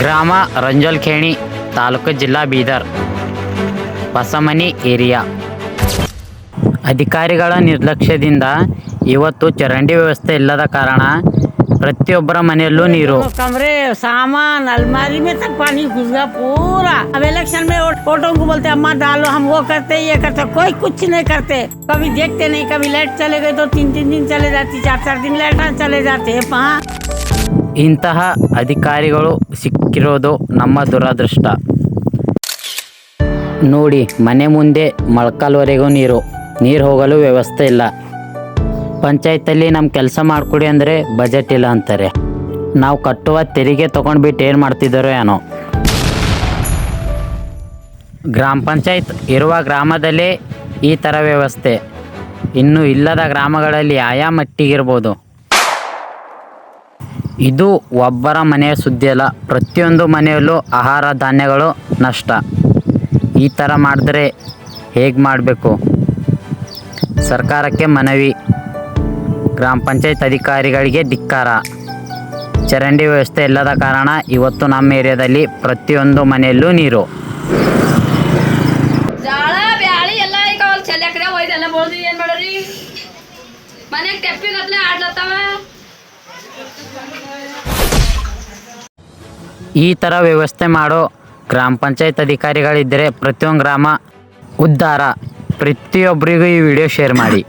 ಗ್ರಾಮ ರಂಜಲ್ಖೇಣಿ ತಾಲೂಕು ಜಿಲ್ಲಾ ಬೀದರ್ ಹೊಸಮನಿ ಏರಿಯಾ ಅಧಿಕಾರಿಗಳ ನಿರ್ಲಕ್ಷ್ಯದಿಂದ ಇವತ್ತು ಚರಂಡಿ ವ್ಯವಸ್ಥೆ ಇಲ್ಲದ ಕಾರಣ ಪ್ರತಿಯೊಬ್ಬರ ಮನೆಯಲ್ಲೂ ನೀರು कमरे सामान अलमारी में तक पानी घुस गया पूरा अब इलेक्शन में वोट- वोटों को बोलते अम्मा डालो हम वो करते ये करते कोई कुछ नहीं करते कभी देखते नहीं कभी लाइट चले गए तो तीन तीन दिन चले जाती चार चार दिन लाइट चले जाते हैं वहाँ ಇಂತಹ ಅಧಿಕಾರಿಗಳು ಸಿಕ್ಕಿರೋದು ನಮ್ಮ ದುರದೃಷ್ಟ. ನೋಡಿ, ಮನೆ ಮುಂದೆ ಮೊಳಕಾಲ್ವರೆಗೂ ನೀರು. ನೀರು ಹೋಗಲು ವ್ಯವಸ್ಥೆ ಇಲ್ಲ. ಪಂಚಾಯತಲ್ಲಿ ನಮ್ಮ ಕೆಲಸ ಮಾಡಿಕೊಡಿ ಅಂದರೆ ಬಜೆಟ್ ಇಲ್ಲ ಅಂತಾರೆ. ನಾವು ಕಟ್ಟುವ ತೆರಿಗೆ ತೊಗೊಂಡ್ಬಿಟ್ಟು ಏನು ಮಾಡ್ತಿದ್ದಾರೋ ಏನೋ. ಗ್ರಾಮ ಪಂಚಾಯತ್ ಇರುವ ಗ್ರಾಮದಲ್ಲೇ ಈ ಥರ ವ್ಯವಸ್ಥೆ. ಇನ್ನು ಇಲ್ಲದ ಗ್ರಾಮಗಳಲ್ಲಿ ಆಯಾ ಮಟ್ಟಿಗಿರ್ಬೋದು. ಇದು ಒಬ್ಬರ ಮನೆಯ ಸುದ್ದಿ ಅಲ್ಲ. ಪ್ರತಿಯೊಂದು ಮನೆಯಲ್ಲೂ ಆಹಾರ ಧಾನ್ಯಗಳು ನಷ್ಟ. ಈ ಥರ ಮಾಡಿದ್ರೆ ಹೇಗೆ ಮಾಡಬೇಕು? ಸರ್ಕಾರಕ್ಕೆ ಮನವಿ. ಗ್ರಾಮ ಪಂಚಾಯತ್ ಅಧಿಕಾರಿಗಳಿಗೆ ಧಿಕ್ಕಾರ. ಚರಂಡಿ ವ್ಯವಸ್ಥೆ ಇಲ್ಲದ ಕಾರಣ ಇವತ್ತು ನಮ್ಮ ಏರಿಯಾದಲ್ಲಿ ಪ್ರತಿಯೊಂದು ಮನೆಯಲ್ಲೂ ನೀರು. ಮನ್ಯಾಗ ತೆಪ್ಪಿಗತ್ಲೆ ಆಡ್ಲತ್ತಾವ? ಈ ಥರ ವ್ಯವಸ್ಥೆ ಮಾಡೋ ಗ್ರಾಮ ಪಂಚಾಯತ್ ಅಧಿಕಾರಿಗಳಿದ್ದರೆ ಪ್ರತಿಯೊಂದು ಗ್ರಾಮ ಉದ್ಧಾರ. ಪ್ರತಿಯೊಬ್ಬರಿಗೂ ಈ ವಿಡಿಯೋ ಶೇರ್ ಮಾಡಿ.